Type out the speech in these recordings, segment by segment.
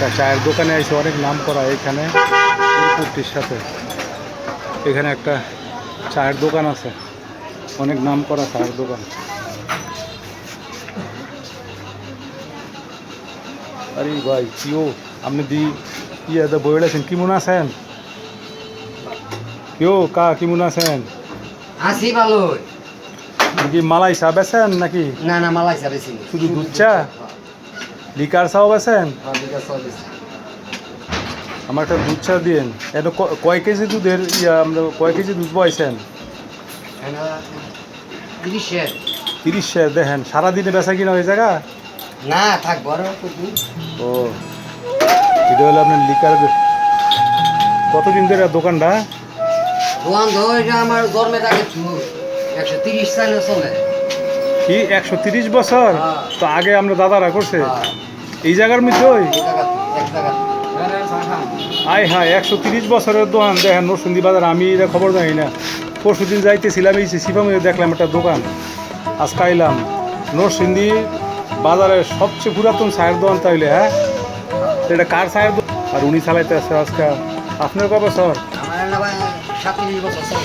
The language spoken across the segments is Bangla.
একটা চায়ের দোকানে এসে অনেক নাম করা এখানে কুর্তির সাথে। এখানে একটা চায়ের দোকান আছে অনেক নাম করা চায়ের দোকান। আরে ভাই কিও আপনি দি ইয়ে বইলেছেন কেমন আছেন? কিও কা কেমন আছেন? আসি ভালো কি মালাই চা বেছেন নাকি? না না মালাই চিনি শুধু দুধ চা? লিকার চাও বেছেন আমার একটা দুধ চা দিয়েন। এটা ক- কয় কেজি দুধের ইয়া আমরা কয় কেজি দুধ তিরিশের তিরিশ শেয়ার। দেখেন সারাদিনে বেচা কিনা ওই জায়গা না থাক বড় ও এটা হলো আপনার লিকার কতদিন ধরে দোকানটা? দোকান ধর আমার জন্মের আগে একশো তিরিশ সালে চলে। কি একশো তিরিশ বছর। তো আগে আমরা দাদারা করছে। এই জায়গার মধ্যে ওই? এই জায়গাতে, এক জায়গাতে। আয় হ্যাঁ একশো তিরিশ বছরের দোকান। দেখেন নরসিংদী বাজার আমি এটা খবর জানি না। পরশু দিন যাইতেছিলাম এই সিফামে দেখলাম একটা দোকান। আজকে আইলাম। নরসিংদী বাজারের সবচেয়ে পুরাতন চায়ের দোকান তাইলে হ্যাঁ? এটা কার চায়ের দোকান? আর উনি চালাইতে আছে আজকে। আপনার বছর? চলে।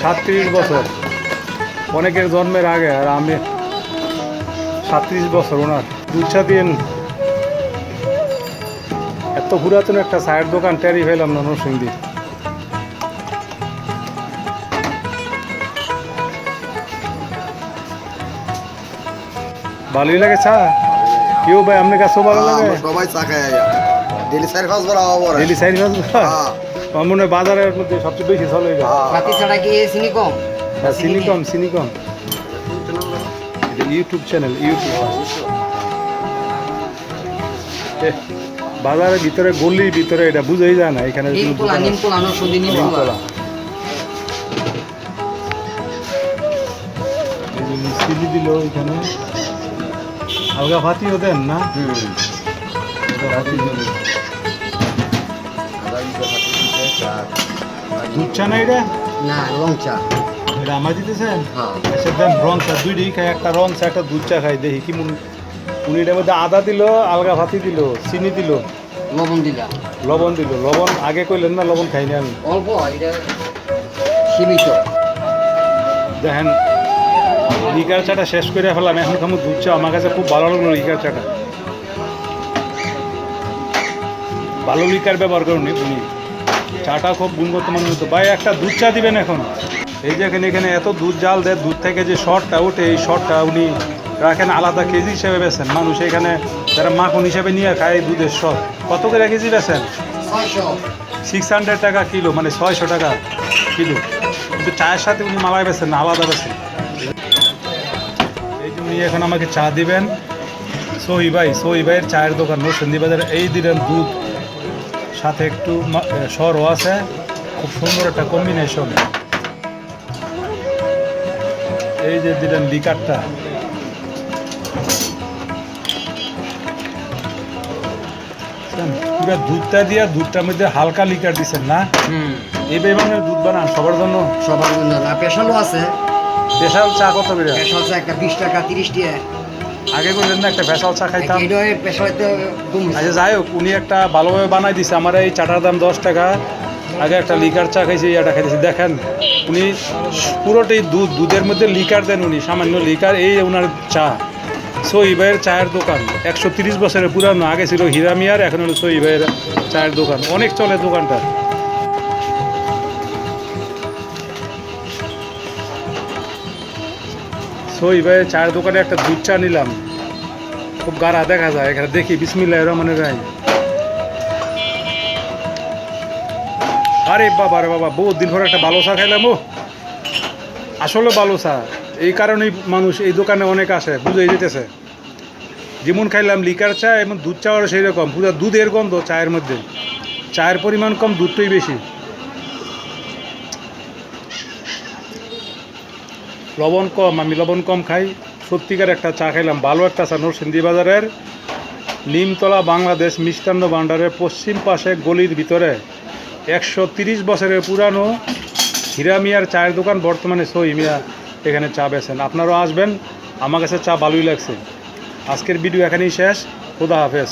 সাতত্রিশ বছর। অনেকের জন্মের আগে আর আমি সাতত্রিশ বছর ওনার। দুধ দিন এত পুরাতন একটা চায়ের দোকান টেরি ফেলাম না নরসিংদী। ভালোই লাগে চা? কেউ ভাই আপনার কাছেও ভালো লাগে? আমরা সবাই চা খাই ডেলি চার পাঁচ বার হ্যাঁ। আমার মনে হয় বাজারের মধ্যে সবচেয়ে বেশি চলে এটা হ্যাঁ। পাতি ছাড়া কি চিনি কম হ্যাঁ, চিনি কম চিনি কম এটা ইউটিউব চ্যানেল ইউটিউব বাজারের ভিতরে গলির ভিতরে এটা বুঝেই যায় না এখানে মিস্ত্রি দিল এখানে। আলগা ভাতিও দেন না। দুধ চা না এটা? না রং চা। এটা আমার দিতেছেন? হ্যাঁ। আচ্ছা দেন রং চা দুইটাই খাই একটা রং চা একটা দুধ চা খাই দেখি কি মনে উনি এটার মধ্যে আদা দিল আলগা ভাতি দিল চিনি দিল। লবণ দিলা। লবণ দিল। লবণ আগে কইলেন না লবণ খাইনি আমি। অল্প এটা সীমিত। দেখেন লিকার চাটা শেষ করে ফেলাম এখন খামু দুধ চা আমার কাছে খুব ভালো লাগল লিকার চাটা। ভালো লিকার ব্যবহার করুন উনি। চাটা খুব গুণগত মান মতো। ভাই একটা দুধ চা দিবেন এখন। এই যে এখানে এখানে এত দুধ জাল দেয় দুধ থেকে যে শর্টটা ওঠে এই শর্টটা উনি রাখেন আলাদা কেজি হিসেবে বেছেন। মানুষ এখানে যারা মাখন হিসেবে নিয়ে খায় দুধের শর্ট কত করে কেজি বেছেন? সিক্স হান্ড্রেড টাকা কিলো মানে ছয়শো টাকা কিলো। কিন্তু চায়ের সাথে উনি মালাই বেছেন না আলাদা বেছেন। এই যে উনি এখন আমাকে চা দিবেন। সহি ভাই সহি ভাইয়ের চায়ের দোকান নরসিংদী বাজারে। এই দিলেন দুধ। সাথে একটু সরও আছে। খুব সুন্দর একটা কম্বিনেশন এই যে দিলেন লিকারটা। পুরো দুধটা দিয়া দুধটার মধ্যে হালকা লিকার দিচ্ছেন না? হুম। এই বেমানের দুধ বানান সবার জন্য? সবার জন্য না পেশালও আছে। স্পেশাল চা কত করে? পেশাল চা একটা বিশ টাকা তিরিশ টাকা আগে করলেন না একটা স্পেশাল চা খাইতাম। আচ্ছা যাই হোক উনি একটা ভালোভাবে বানাই দিছে। আমার এই চাটার দাম দশ টাকা। আগে একটা লিকার চা খাইছি এটা খাইতেছি। দেখেন, উনি পুরোটাই দুধ, দুধের মধ্যে লিকার দেন উনি, সামান্য লিকার, এই ওনার চা। সহিবাইয়ের চায়ের দোকান, একশো তিরিশ বছরের পুরানো, আগে ছিল হিরামিয়ার এখন হলো সহিবাইয়ের চায়ের দোকান। অনেক চলে দোকানটা। সহিবাইয়ের চায়ের দোকানে একটা দুধ চা নিলাম। খুব গাড়া দেখা যায়, এখানে দেখি বিসমিল্লাহ রহমানের রাহিম। আরে বাবা রে বাবা বহু দিন পরে একটা ভালো চা খাইলাম, ও। আসলে ভালো এই কারণেই মানুষ এই দোকানে অনেক আসে বুঝে যেতেছে। যেমন খাইলাম লিকার চা এবং দুধ চাওয়ারও সেই রকম, পুরো দুধের গন্ধ চায়ের মধ্যে। চায়ের পরিমাণ কম, দুধটাই বেশি। লবণ কম, আমি লবণ কম খাই। সত্যিকার একটা চা খাইলাম, ভালো একটা চা, নরসিংদী বাজারের। নিমতলা বাংলাদেশ মিষ্টান্ন ভাণ্ডারের পশ্চিম পাশে গলির ভিতরে। একশো তিরিশ বছরের পুরানো হিরামিয়ার চায়ের দোকান বর্তমানে সহিমিয়া এখানে চা বেছেন আপনারাও আসবেন। আমার কাছে চা ভালোই লাগছে। আজকের ভিডিও এখানেই শেষ। খোদা হাফেজ।